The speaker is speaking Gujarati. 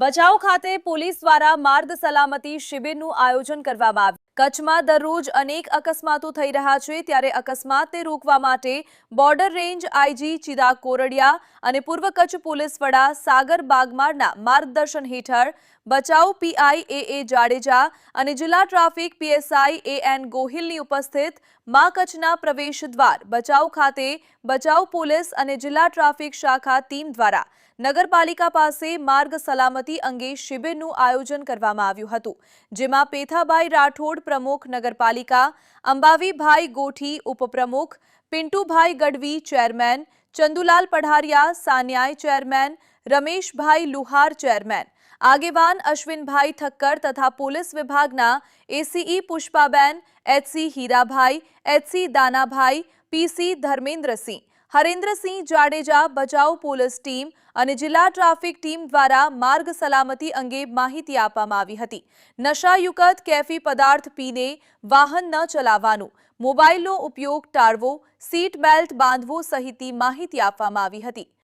ભચાઉ ખાતે પોલીસ દ્વારા માર્ગ સલામતી શિબિરનું આયોજન કરવામાં આવ્યું. કચ્છમાં દરરોજ અનેક અકસ્માતો થઈ રહ્યા છે. ત્યારે અકસ્માતને રોકવા માટે border range IG Chirag Kordiya અને પૂર્વ કચ્છ પોલીસ વડા સાગર બાગમારના માર્ગદર્શન હેઠળ બચાવ પીઆઈ એ એ જાડેજા અને જિલ્લા ટ્રાફિક પીએસઆઈ એ એન ગોહિલની ઉપસ્થિત મા કચ્છના પ્રવેશ દ્વાર, બચાવ ખાતે બચાવ પોલીસ અને જિલ્લા ટ્રાફિક શાખા ટીમ દ્વારા નગરપાલિકા પાસે માર્ગ સલામતી અંગે શિબિરનું આયોજન કરવામાં આવ્યું હતું, જેમાં પેથાભાઈ રાઠોડ પ્રમુખ નગરપાલિકા અંબાવીભાઈ ગોઠી ઉપપ્રમુખ પિન્ટુભાઈ ગઢવી ચેરમેન ચંદુલાલ પઢારિયા સાન્યાય ચેરમેન રમેશભાઈ લુહાર ચેરમેન આગેવાન અશ્વિનભાઈ ઠક્કર તથા પોલીસ વિભાગના ACE Pushpaben HC Hirabhai HC Danabhai PC Dharmendrasinh Harendrasinh Jadeja બચાવ પોલીસ ટીમ અને જિલ્લા ટ્રાફિક ટીમ દ્વારા માર્ગ સલામતી અંગે માહિતી આપવામાં આવી હતી. નશાયુક્ત કેફી પદાર્થ પીને વાહન ન ચલાવવાનું, મોબાઈલનો ઉપયોગ ટાળવો, સીટ બેલ્ટ બાંધવો સહિતની માહિતી આપવામાં આવી હતી.